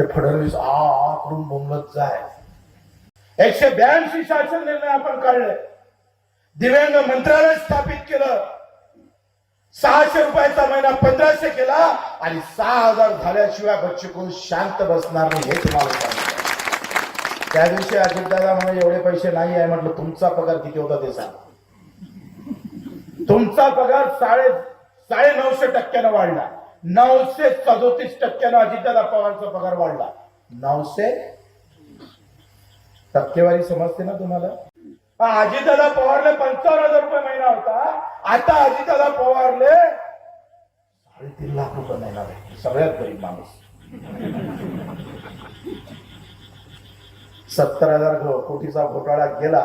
ते फडणवीस आ आ करून बोंबलत जाय. एकशे ब्याऐंशी शासन निर्णय आपण काढले. दिव्यांग मंत्रालय स्थापित केलं. सहाशे रुपयाचा महिना पंधराशे केला आणि सहा हजार झाल्याशिवाय बच्चू शांत बसणार नाही हे तुम्हाला सांगितलं त्या दिवशी अजितदादा म्हणून एवढे पैसे नाही आहे म्हटलं तुमचा पगार किती होता ते सांग. तुमचा पगार साडे साडे नऊशे टक्क्यानं वाढला. नऊशे सदोतीस टक्क्यानं अजितदादा पवारचा पगार वाढला. नऊशे? टक्केवारी समजते ना तुम्हाला? अजितदादा पवारले पंचावन्न हजार रुपये महिना होता. आता अजितदादा पवारले साडेतीन लाख रुपये महिना भेटतो सगळ्यात गरीब माणूस. सत्तर हजार कोटीचा घोटाळा गेला.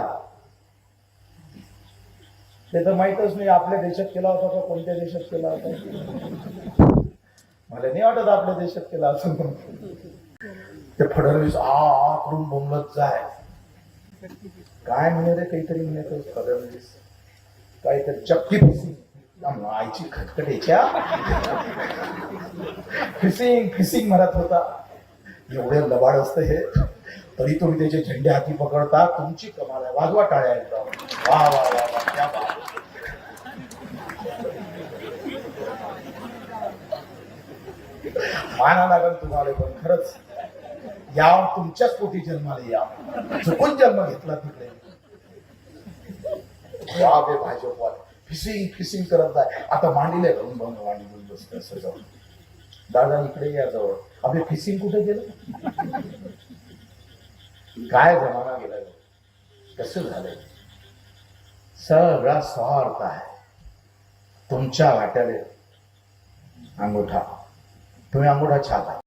ते तर माहीतच नाही आपल्या देशात केला होता का कोणत्या देशात केला होता? मला नाही वाटत आपल्या देशात केला असं. ते फडणवीस आ आ करून बोंबलत जाय. काय म्हणे रे काहीतरी म्हणे तर फडणवीस. काहीतरी चक्की फिसिंग आईची खटखटेच्या फिसिंग फिसिंग म्हणत होता. एवढे लबाड असतं हे. तरी तुम्ही त्याचे झेंडे हाती पकडता तुमची कमाल आहे. वाजवा टाळ्या वा वा वा वा क्या बात. माना लागल तुम्हाला पण. खरंच या तुमच्याच पोटी जन्माला या चुकून जन्म घेतला तिकडे. वा बे भाजपवाले. फिसिंग फिसिंग करत आहे आता मांडीले घालून भाऊ मांडी घेऊन बसते असं जाऊन दादा इकडे या जवळ. अबे फिसिंग कुठे गेलं? काय जमाना गेला कसं झालंय सगळा स्वार्थ आहे. तुमच्या वाट्याले अंगुठा. तुम्ही अंगुठा छाप आहे